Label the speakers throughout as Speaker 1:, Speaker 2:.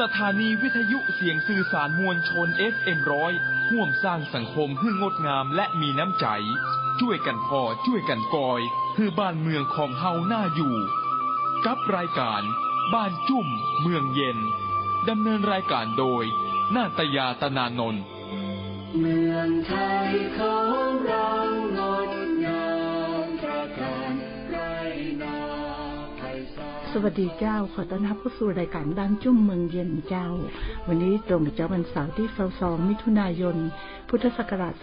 Speaker 1: สถานีวิทยุเสียงสื่อสารมวลชน FM ร้อยห่วมสร้างสังคมให้งดงามและมีน้ำใจ ช่วยกันพอช่วยกันกอยคือบ้านเมืองของเฮาหน้าอยู่ กับรายการบ้านจุ่มเมืองเย็นดำเนินรายการโดย นาตยาตนานนท์
Speaker 2: เมืองไทยของเรา
Speaker 3: วัสดีเจ้า ขอต้อนรับเข้าสู่รายการบ้านจุ่มเมืองเย็นเจ้า วันนี้ตรงกับเจ้าวันเสาร์ที่22มิถุนายน พุทธศักราช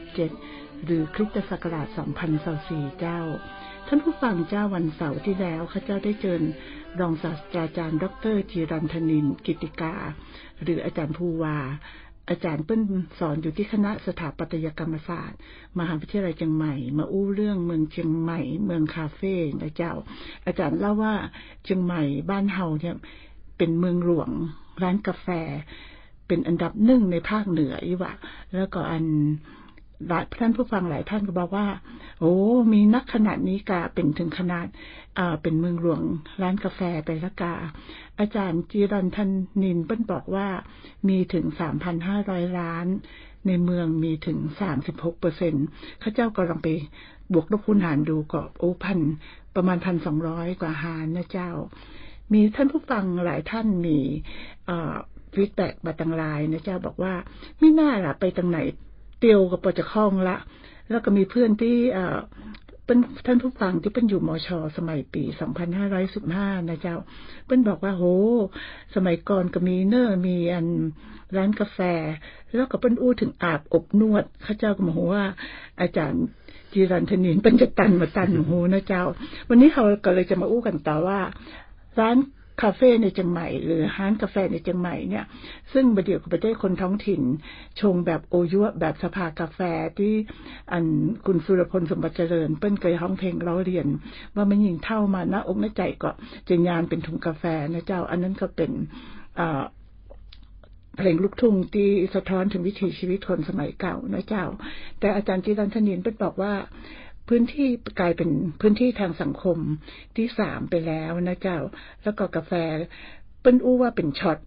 Speaker 3: 2567 หรือคริสตศักราช 2024 เจ้า ท่านผู้ฟังเจ้าวันเสาร์ที่แล้วข้าเจ้าได้เชิญรองศาสตราจารย์ ดรจีรันธนินกิติกา หรืออาจารย์ภูวา อาจารย์เปิ้ลสอนอยู่ที่คณะสถาปัตยกรรมศาสตร์ มหาวิทยาลัยเชียงใหม่ มาอู้เรื่องเมืองเชียงใหม่ เมืองคาเฟ่นะเจ้า อาจารย์เล่าว่าเชียงใหม่บ้านเฮาเนี่ยเป็นเมืองหลวงร้านกาแฟ เป็นอันดับหนึ่งในภาคเหนืออีวะแล้วก็อัน หลายท่านผู้ฟังหลายท่านก็บอกว่า โอ้ มีนักขนาดนี้กาเป็นถึงขนาดเป็นเมืองหลวงร้านกาแฟไปละกา อาจารย์จีรันทันนินเปิ้นบอกว่ามีถึง3,500ล้าน ในเมืองมีถึง36เปอร์เซ็นต์ข้าเจ้าก็ลองไปบวกลบคูณหารดูก็โอ้พันประมาณพันสองร้อยกว่าหารนะเจ้า มีท่านผู้ฟังหลายท่านมีฟีดแบ็กมาตังลน์นะเจ้าบอกว่าไม่น่าล่ะไปทางไหน เตียวกับปจะคล้องละ แล้วก็มีเพื่อนที่เป็นท่านผู้ฟังที่เป็นอยู่มชสมัยปี 2515 นะเจ้า เปิ้นบอกว่าโห สมัยก่อนก็มีเนอร์มีอันร้านกาแฟ แล้วก็เปิ้นอู้ถึงอาบอบนวดข้าเจ้าก็มาโหว่า อาจารย์จีรันธนินเป็นจะตันมาตันโหนะเจ้า วันนี้เขาก็เลยจะมาอู้กันต่อว่า ร้าน คาเฟ่ในเชียงใหม่ หรือร้านกาแฟในเชียงใหม่เนี่ย ซึ่งประเดี๋ยวกับประเทศคนท้องถิ่น ชงแบบโอยุแบบสภากาแฟที่อันคุณสุรพลสมบัติเจริญ เปิ้นเคยร้องเพลงเราเรียน ว่ามันยิงเท่ามาหน้าอกหน้าใจก็จะยานเป็นถุงกาแฟนะเจ้า อันนั้นก็เป็นอ่าเพลงลูกทุ่งที่สะท้อนถึงวิถีชีวิตคนสมัยเก่านะเจ้า แต่อาจารย์จีรันธนินเป็นบอกว่า พื้นที่กลายเป็นพื้นที่ทางสังคมที่สามไปแล้วนะเจ้า แล้วก็กาแฟเปิ้นอู้ว่าเป็นช็อต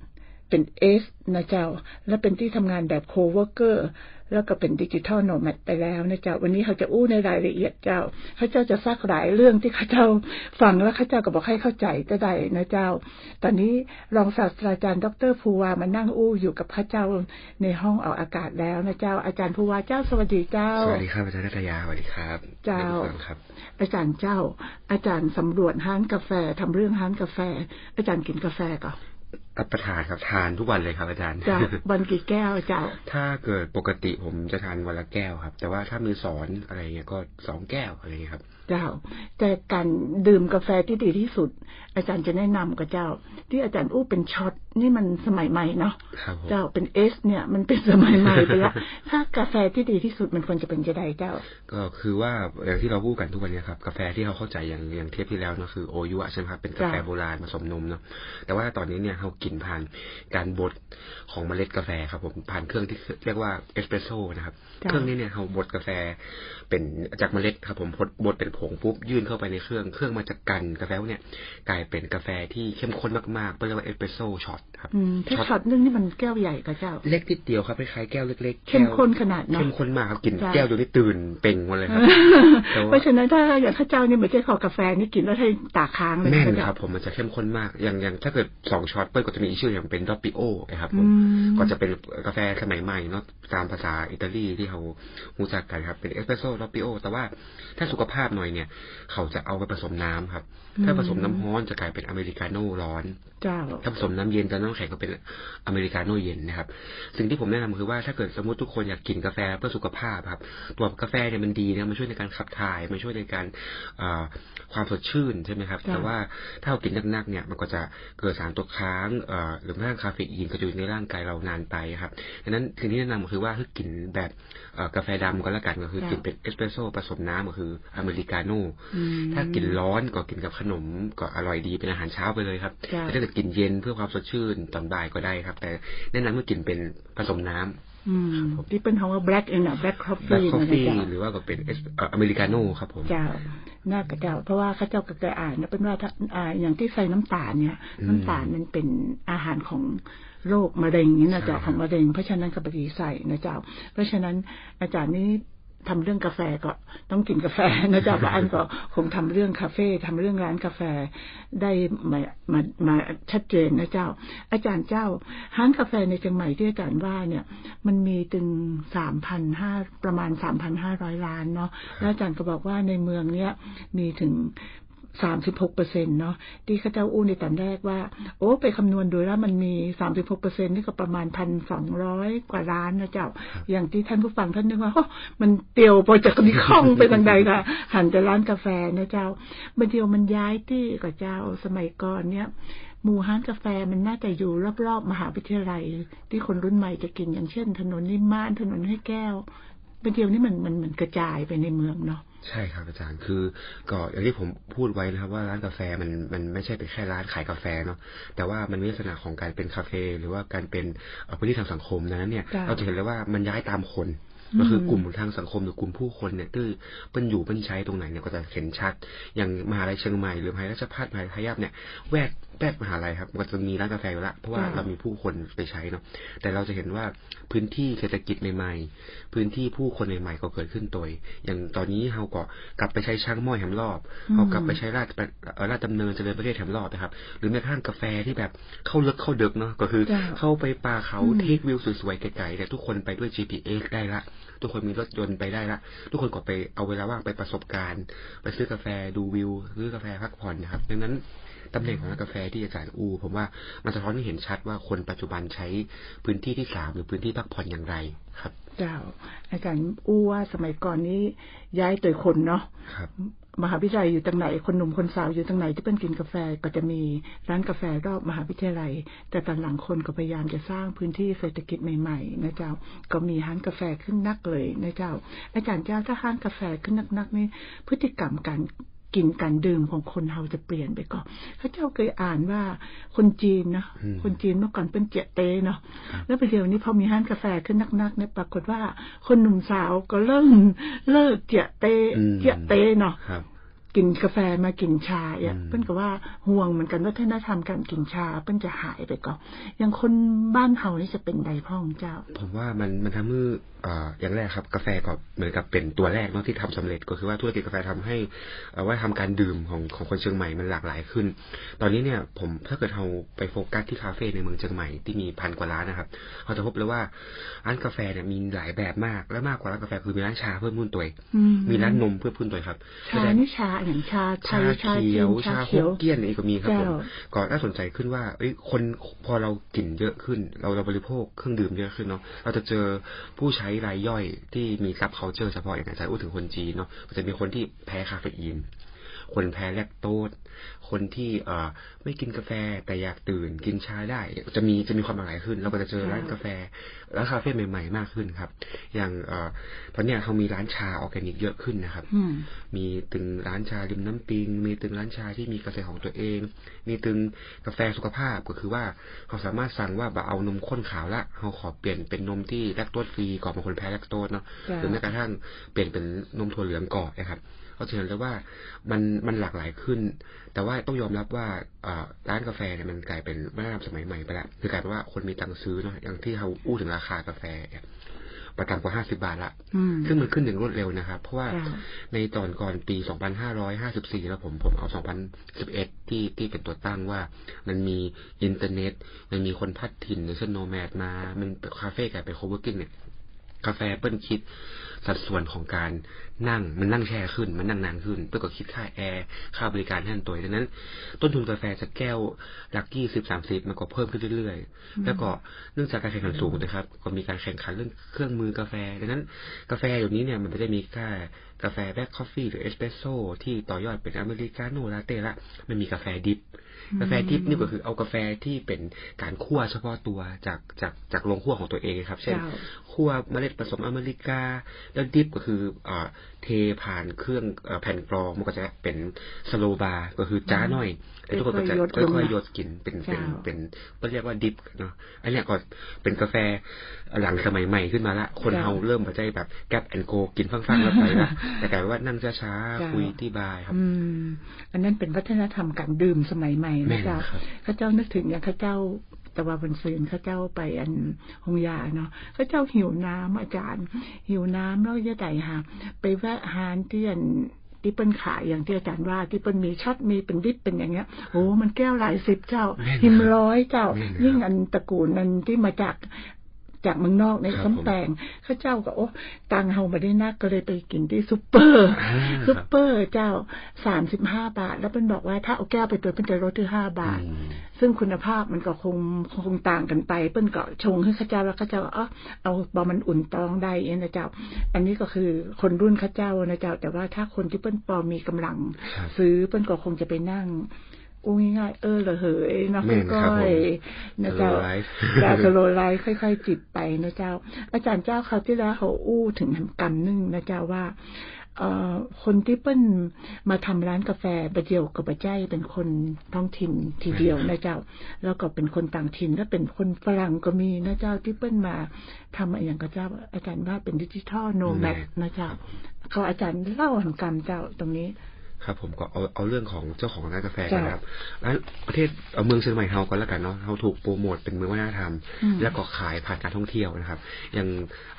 Speaker 3: เป็นเอสนะเจ้า และเป็นที่ทำงานแบบโคเวอร์เกอร์ แล้วก็เป็นดิจิทัลโนแมดไปแล้วนะเจ้าวันนี้เขาจะอู้ในรายละเอียดเจ้าเขาเจ้าจะซักหลายเรื่องที่เขาเจ้าฟังแล้วเขาเจ้าก็บอกให้เข้าใจก็ได้นะเจ้า ตอนนี้รองศาสตราจารย์ดรภูวามานั่งอู้อยู่กับข้าเจ้าในห้องออกอากาศแล้วนะเจ้า อาจารย์ภูวาเจ้าสวัสดีเจ้า
Speaker 4: สวัสดีครับอาจารย์นัตยาสวัสดีครับ
Speaker 3: เจ้า
Speaker 4: ท่นผู้ฟังครับ
Speaker 3: อาจารย์เจ้า อาจารย์สำรวจห้านกาแฟทำเรื่องห้านกาแฟ อาจารย์กินกาแฟก่อน
Speaker 4: รับประทานครับทานทุกวันเลยครับอาจารย์
Speaker 3: เจ้าวันกี่แก้วเจ้า
Speaker 4: ถ้าเกิดปกติผมจะทานวันละแก้วครับ แต่ว่าถ้ามือสอนอะไรเงี้ยก็สองแก้วอะไรเงี้ยครับ
Speaker 3: เจ้า แต่การดื่มกาแฟที่ดีที่สุด อาจารย์จะแนะนำกับเจ้า ที่อาจารย์อู้เป็นช็อตนี่มันสมัยใหม่เนาะ
Speaker 4: ครับผม
Speaker 3: เจ้าเป็นเอสเนี่ยมันเป็นสมัยใหม่ไปละถ้ากาแฟที่ดีที่สุดมันควรจะเป็นจะไดเจ้า
Speaker 4: ก็คือว่าอย่างที่เราพูดกันทุกวันเนี้ครับกาแฟที่เราเข้าใจอย่างอย่างเทปที่แล้วเนอะคือโอยุอะใช่ไหมครับเป็นกาแฟ
Speaker 3: จ้ะ
Speaker 4: โบราณผสมนมเนาะแต่ว่าตอนนี้เนี่ยเรากินผ่านการบดของเมล็ดกาแฟครับผมผ่านเครื่องที่เรียกว่าเอสเปรสโซ่นะครับ
Speaker 3: จ้ะ
Speaker 4: เครื่องนี้เนี่ยเราบดกาแฟเป็นจากเมล็ดครับผมบดบดเป็นผงปุ๊บยื่นเข้าไปในเครื่องเครื่องมาจากกันกาแฟพวกเนี่ยกลายเป็นกาแฟที่เข้มข้นมากๆเรียกว่าเอสเปรสโซ่ช็อตครับ
Speaker 3: อืมถ้าช็อตนึงนี่มันแก้วใหญ่กับเจ้า
Speaker 4: เล็กนิดเดียวครับคล้ายๆแก้วเล็กๆ
Speaker 3: เข้ม
Speaker 4: แก้ว
Speaker 3: ข้นขนาดเนาะ
Speaker 4: เข้มข้นมากครับกิน
Speaker 3: จ้ะ
Speaker 4: แก้วเดียวนี่ตื่นเป่งมาเลยครับแต่ว่า
Speaker 3: เพราะฉะนั้นถ้าอย่างข้าเจ้านี่ไม่ใช่ขอกาแฟนี่กินแล้วให้ตาค้างเลย
Speaker 4: แม่น
Speaker 3: นะ
Speaker 4: ครับผมมันจะเข้มข้นมากอย่างอย่างถ้าเกิดสองช็อตเปิ้ลก็จะมีชื่ออย่างเป็นดอปปิโอนะครับผ
Speaker 3: อื
Speaker 4: ม
Speaker 3: ม
Speaker 4: ก็จะเป็นกาแฟสมัยใหม่เนาะตามภาษาอิตาลีที่เขารู้จักกันครับ เป็นเอสเปรสโซ่ดอปปิโอแต่ว่าถ้าสุขภาพหน่อยเนี่ย เขาจะเอาไปผสมน้ำครับ ถ้าผสมน้ำร้อนจะกลายเป็นอเมริกาโน่ร้อน
Speaker 3: เจ้า
Speaker 4: ถ้าผสมน้ำเย็นจะน้ำแข็งก็เป็นอเมริกาโน่เย็นนะครับ สิ่งที่ผมแนะนำคือว่าถ้าเกิดสมมติทุกคนอยากกินกาแฟเพื่อสุขภาพครับ ตัวกาแฟเนี่ยมันดีนะมันช่วยในการขับถ่าย มันช่วยในการอ่าความสดชื่นใช่ไหมครับ
Speaker 3: จ้ะ
Speaker 4: แต่ว่าถ้าเรากินนักๆเนี่ยมันก็จะเกิดสารตกค้างเอ่อหรือแม้กระทั่งคาเฟอีนก็จะอยู่ในร่างกายเรานานไปครับดังนั้นสิ่งที่แนะนำก็คือว่าคือกินแบบเอ่อกาแฟดำก็แล้วกันก็คือกินเป็นเอสเปรสโซ่ผสมน้ำก็คืออเมริกาโน่
Speaker 3: อืม
Speaker 4: ถ้ากินร้อนก็กินกับขนมก็อร่อยดีเป็นอาหารเช้าไปเลยครับ
Speaker 3: จ้ะ
Speaker 4: แต่ถ้าเกิดกินเย็นเพื่อความสดชื่นตอนบ่ายก็ได้ครับ แต่แนะนำให้กินเป็นผสมน้ำ
Speaker 3: อืมที่เป็นของว่า black เองนะ black
Speaker 4: แบล็ค
Speaker 3: coffee
Speaker 4: คอฟ
Speaker 3: นะ
Speaker 4: ฟี่
Speaker 3: เจ้า
Speaker 4: หรือว่าก็เป็นเอสอเมริกาโน่ครับผม
Speaker 3: เจ้าน่ากระเจ้า เพราะว่าเข้าเจ้าก็เคยอ่านนะเป็นว่าถ้าอ่าอย่างที่ใส่น้ำตาลเนี่ย
Speaker 4: อืม
Speaker 3: น้ำตาลมันเป็นอาหารของโรคมะเร็งนี่นะเจ้า
Speaker 4: ใช่
Speaker 3: ของมะเร็งเพราะฉะนั้นก็ปฏิใส่นะเจ้า เพราะฉะนั้นอาจารย์นี้ ทำเรื่องกาแฟก็ต้องกินกาแฟนะเจ้าบางอันก็คงทำเรื่องคาเฟ่ทำเรื่องร้านกาแฟได้มามามาชัดเจนนะเจ้า อาจารย์เจ้าห้างกาแฟในเชียงใหม่ที่อาจารย์ว่าเนี่ย มันมีถึงสามพันห้าประมาณสามพันห้าร้อยล้านเนาะแล้วอาจารย์ก็บอกว่าในเมืองเนี้ยมีถึง สามสิบหกเปอร์เซ็นเนาะที่ข้าเจ้าอู้ในตอนแรกว่า โอ้ไปคำนวณดูแล้วมันมีสามสิบหกเปอร์เซ็นนี่ก็ประมาณพันสองร้อยกว่าล้านนะเจ้า อย่างที่ท่านผู้ฟังท่านนึกว่าโอ้มันเตียวไปจากนิคองไปทางใดค่ะหันแต่ร้านกาแฟนะเจ้าบางทีมันย้ายที่กับเจ้าสมัยก่อนเนี้ยหมู่ห้านกาแฟมันน่าจะอยู่รอบๆมหาวิทยาลัย ที่คนรุ่นใหม่จะกินอย่างเช่น ถนนนิมมานถนนให้แก้วเป็นเดียวนี้มันมันมันกระจายไปในเมืองเนาะ
Speaker 4: ใช่ครับอาจารย์คือก็อย่างที่ผมพูดไว้นะครับ ว่าร้านกาแฟมันมันไม่ใช่เป็นแค่ร้านขายกาแฟเนาะแต่ว่ามันมีลักษณะของการเป็นคาเฟ่หรือว่าการเป็นเอ่อพื้นที่ทางสังคมนั้นเนี่ย
Speaker 3: จ้ะ
Speaker 4: เราจะเห็นเลยว่ามันย้ายตามคน
Speaker 3: อืม
Speaker 4: ก็คือกลุ่มทางสังคมหรือกลุ่มผู้คนเนี่ยที่เปิ้นอยู่เปิ้นใช้ตรงไหนเนี่ยก็จะเห็นชัด อย่างมหาลัยเชียงใหม่หรือมหาลัยราชภัฏมหาลัยพะยัพเนี่ยแวก แวกมหาลัยครับมันก็จะมีร้านกาแฟอยู่ละเพราะว่า
Speaker 3: จ้ะ
Speaker 4: เรามีผู้คนไปใช้เนาะแต่เราจะเห็นว่าพื้นที่เศรษฐกิจใหม่ๆพื้นที่ผู้คนใหม่ๆก็เกิดขึ้นตัวอย่างตอนนี้เราก็กลับไปใช้ช่างม้อยแหมรอบ
Speaker 3: อืม
Speaker 4: เรากลับไปใช้ราชเอ่อราชดำเนินเจริญประเทศแถมรอบนะครับ หรือแม้กระทั่งกาแฟที่แบบเข้าลึกเข้าดึกเนาะก็คือ
Speaker 3: จ้ะ
Speaker 4: เข้าไปป่าเขา
Speaker 3: อืม
Speaker 4: เทควิวสวยๆไกลๆแต่ทุกคนไปด้วย GPS ได้ละทุกคนมีรถยนต์ไปได้ละทุกคนก็ไปเอาเวลาว่างไปประสบการณ์ ไปซื้อกาแฟดูวิวซื้อกาแฟพักผ่อนนะครับ ดังนั้น ตำแหน่งของร้านกาแฟที่อาจารย์อูผมว่ามันสะท้อนให้เห็นชัดว่าคนปัจจุบันใช้พื้นที่ที่สามหรือพื้นที่พักผ่อนอย่างไรครับ
Speaker 3: เจ้า อาจารย์อู้ว่าสมัยก่อนนี้ย้ายตัวคนเนาะ
Speaker 4: ครับ
Speaker 3: มหาวิทยาลัยอยู่ตรงไหนคนหนุ่มคนสาวอยู่ตรงไหนที่เป็นกินกาแฟก็จะมีร้านกาแฟรอบมหาวิทยาลัย แต่ตอนหลังคนก็พยายามจะสร้างพื้นที่เศรษฐกิจใหม่ๆนะเจ้าก็มีห้างกาแฟขึ้นนักเลยนะเจ้า อาจารย์เจ้าถ้าห้างกาแฟขึ้นนักๆนี่พฤติกรรมการ กินการดื่มของคนเราจะเปลี่ยนไปก่อนพระเจ้าเคยอ่านว่าคนจีนนะ
Speaker 4: อืม
Speaker 3: คนจีนเมื่อก่อนเป็นเจียเตเนาะแล้วประเดี๋ยวนี้พอมีห้างกาแฟขึ้นนักๆเนี่ยปรากฏว่า คนหนุ่มสาวก็เริ่มเลิกเจียเต
Speaker 4: อืม
Speaker 3: เจียเตเนาะ
Speaker 4: ครับ
Speaker 3: กินกาแฟมากินชาเนี่ย
Speaker 4: อืม
Speaker 3: เพิ่นก็ว่าห่วงเหมือนกันวัฒนธรรมการกินชาเพิ่นจะหายไปก่อนอย่างคนบ้านเฮานี่จะเป็นใดพ่องเจ้า
Speaker 4: ผมว่ามันมันทำให้เอ่ออย่างแรกครับ กาแฟก็เหมือนกับเป็นตัวแรกเนาะที่ทำสำเร็จก็คือว่าธุรกิจกาแฟทำให้เอ่อว่าทำการดื่มของของคนเชียงใหม่มันหลากหลายขึ้น ตอนนี้เนี่ยผมถ้าเกิดเราไปโฟกัสที่คาเฟ่ในเมืองเชียงใหม่ที่มีพันกว่าร้านนะครับเราจะพบเลยว่าร้านกาแฟเนี่ยมีหลายแบบมากและมากกว่าร้านกาแฟคือมีร้านชาเพื่อพุ่นตัว
Speaker 3: อืม
Speaker 4: มีร้านนมเพื่อพุ่นตัวครับ
Speaker 3: ชานี่ชาอย่างชาไท
Speaker 4: ชาย
Speaker 3: ชา
Speaker 4: เขี
Speaker 3: จี
Speaker 4: ย
Speaker 3: น
Speaker 4: ว
Speaker 3: ชา
Speaker 4: ชาฮ
Speaker 3: เขีย
Speaker 4: ก
Speaker 3: ว
Speaker 4: เกี้ยนนี่ก็มีครับผม
Speaker 3: เจ้า
Speaker 4: ก็น่าสนใจขึ้นว่าเอ้ยคนพอเรากินเยอะขึ้น เราเราบริโภคเครื่องดื่มเยอะขึ้นเนาะเราจะเจอผู้ใช้รายย่อยที่มีซับเคาเจอร์เฉพาะอย่างอาจารย์พูดถึงคนจีนเนาะก็จะมีคนที่แพ้คาเฟอีน คนแพ้แลคโตสคนที่เอ่อไม่กินกาแฟแต่อยากตื่นกินชาได้ จะมีจะมีความหลากหลายขึ้น เราก็จะเจอร้านกาแฟร้านคาเฟ่ใหม่ ๆ มากขึ้นครับ อย่างเอ่อตอนเนี้ยเขามีร้านชาออร์แกนิกเยอะขึ้นนะครับ
Speaker 3: อืม
Speaker 4: มีตึงร้านชาริมน้ำปิง มีตึงร้านชาที่มีกาแฟของตัวเอง มีตึงกาแฟสุขภาพก็คือว่าเขาสามารถสั่งว่าแบบเอานมข้นขาวละเขาขอเปลี่ยนเป็นนมที่แลคโตสฟรีก่อนบางคนแพ้แลคโตสเนาะ
Speaker 3: จ้ะ
Speaker 4: หรือแม้กระทั่งเปลี่ยนเป็นนมถั่วเหลืองก่อนนะครับ เราจะเห็นเลยว่ามันมันหลากหลายขึ้น แต่ว่าต้องยอมรับว่าเอ่อร้านกาแฟเนี่ยมันกลายเป็นวัฒนธรรมสมัยใหม่ไปแล้วคือกลายเป็นว่าคนมีตังค์ซื้อเนาะอย่างที่เขาอู้ถึงราคากาแฟเนี่ยประต่ำกว่าห้าสิบาทละ
Speaker 3: อืม
Speaker 4: ซึ่งมันขึ้นอย่างรวดเร็วนะครับ เพราะว่า
Speaker 3: จ้ะ
Speaker 4: ในตอนก่อนปี2554แล้วผมผมเอา2011ที่ที่เป็นตัวตั้งว่า มันมีอินเทอร์เน็ต มันมีคนพัดถิ่นหรือเช่นโนแมดมา มันคาเฟ่กลายเป็นโคเวอร์กิ้งเนี่ย กาแฟเปิ้ลคิดสัดส่วนของการนั่งมันนั่งแช่ขึ้น มันนั่งนานขึ้นเพื่อก็คิดค่าแอร์ค่าบริการให้ทันตัวดังนั้น ต้นทุนกาแฟจากแก้วหลักยี่สิบสามสิบมันก็เพิ่มขึ้นเรื่อยๆ แล้วก็เนื่องจากการแข่งขันสูงนะครับ ก็มีการแข่งขันเรื่องเครื่องมือกาแฟดังนั้น กาแฟเดี๋ยวนี้เนี่ยมันไม่ได้มีแค่กาแฟแบล็คคอฟฟี่หรือเอสเปรสโซ่ที่ต่อยอดเป็นอเมริกาโน่ลาเต้ละมันมีกาแฟดิบ กาแฟดิบนี่ก็คือเอากาแฟที่เป็นการคั่วเฉพาะตัวจากจากจากโรงคั่วของตัวเองครับ เช่น
Speaker 3: เจ้า
Speaker 4: คั่วเมล็ดผสมอเมริกา แล้วดิฟก็คือเอ่อเทผ่านเครื่องเอ่อแผ่นกรองมันก็จะเป็นสโลบาร์ก็คือจ้าหน่อยแต่ ทุกคนก็จะ
Speaker 3: ค่อยๆหยดลง
Speaker 4: ค่อย
Speaker 3: มา
Speaker 4: ๆหยดกินเป็นเป็น
Speaker 3: เจ้า
Speaker 4: เป็นก็เรียกว่าดิฟเนาะอันเนี้ยก็เป็นกาแฟหลังสมัยใหม่ขึ้นมาละคน
Speaker 3: เจ้า
Speaker 4: เฮาเริ่มมาใจแบบแกปแอนโกกินฟังๆแล้วไปละแต่กลายเป็นว่านั่งช้า
Speaker 3: เจ้า
Speaker 4: ๆคุยที่บาร์ครับ
Speaker 3: อืมอันนั้นเป็นวัฒนธรรมการดื่มสมัยใหม่
Speaker 4: แม่
Speaker 3: นะ
Speaker 4: น
Speaker 3: เจ้า
Speaker 4: ครับ
Speaker 3: ข้าเจ้านึกถึงอย่างข้าเจ้าแต่ว่าบนซืนข้าเจ้าไปอันหงยาเนาะข้าเจ้าหิวน้ำอาจารย์ หิวน้ำแล้วยะไดฮะไปแวะหานที่อัน ที่เปิ้นขายอย่างที่อาจารย์ว่าที่เปิ้นมีช็อตมีเป็นวิปเป็นอย่างเงี้ยโอ้มันแก้วหลายสิบเจ้า
Speaker 4: แม่น
Speaker 3: หิมร้อยเจ้า
Speaker 4: แม่นครับ
Speaker 3: ยิ่งอันตระกูลนั้นที่มาจาก จากเมืองนอกใน
Speaker 4: ครับ
Speaker 3: คำแปลงข้าเจ้าก็โอ้ตังเฮามาได้นักก็เลยไปกินที่ซุปเปอร์
Speaker 4: อ่า
Speaker 3: ซุป
Speaker 4: ครับ
Speaker 3: เปอร์เจ้าสามสิบห้าบาท แล้วเป็นบอกว่าถ้าเอาแก้วไปตัวเป็นจะลดที่ห้าบาท
Speaker 4: อืม
Speaker 3: ซึ่งคุณภาพมันก็คงคงต่างกันไป เปิ้นก็ชงให้ข้าเจ้าแล้วข้าเจ้าเออเอาบอมันอุ่นตองได้เองนะเจ้า อันนี้ก็คือคนรุ่นข้าเจ้านะเจ้า แต่ว่าถ้าคนที่เปิ้นปอมีกำลัง
Speaker 4: ครับ
Speaker 3: ซื้อเปิ้นก็คงจะไปนั่ง อู้ง่ายๆเออระเหยเนาะ
Speaker 4: แม่น
Speaker 3: ก็
Speaker 4: ครับผม
Speaker 3: นะเจ้า
Speaker 4: Slow life
Speaker 3: จากสโลไลฟ์ค่อย ๆ จิบไปนะเจ้า อาจารย์เจ้าเขาวที่แล้วเขาอู้ถึงกำนึ่งนะเจ้าว่าเอ่อคนที่เปิ้นมาทำร้านกาแฟประเดียวกับประใจเป็นคนท้องถิ่นทีเดียวนะเจ้า แล้วก็เป็นคนต่างถิ่นและเป็นคนฝรั่งก็มีนะเจ้าที่เปิ้นมาทำอะไรอย่างกับเจ้าอาจารย์ว่าเป็นดิจิทัลโนแมดนะเจ้าเขาอาจารย์เล่าหันกรรมเจ้าตรงนี้
Speaker 4: ครับ ผมก็เอาเอาเรื่องของเจ้าของร้านกาแฟ
Speaker 3: จ้ะ
Speaker 4: กันนะครับร้านประเทศเอ่อเมืองเชียงใหม่เฮาก็แล้วกันเนาะเฮาถูกโปรโมทเป็นเมืองวัฒนธรรม
Speaker 3: อืม
Speaker 4: แล้วก็ขายผ่านการท่องเที่ยวนะครับ อย่าง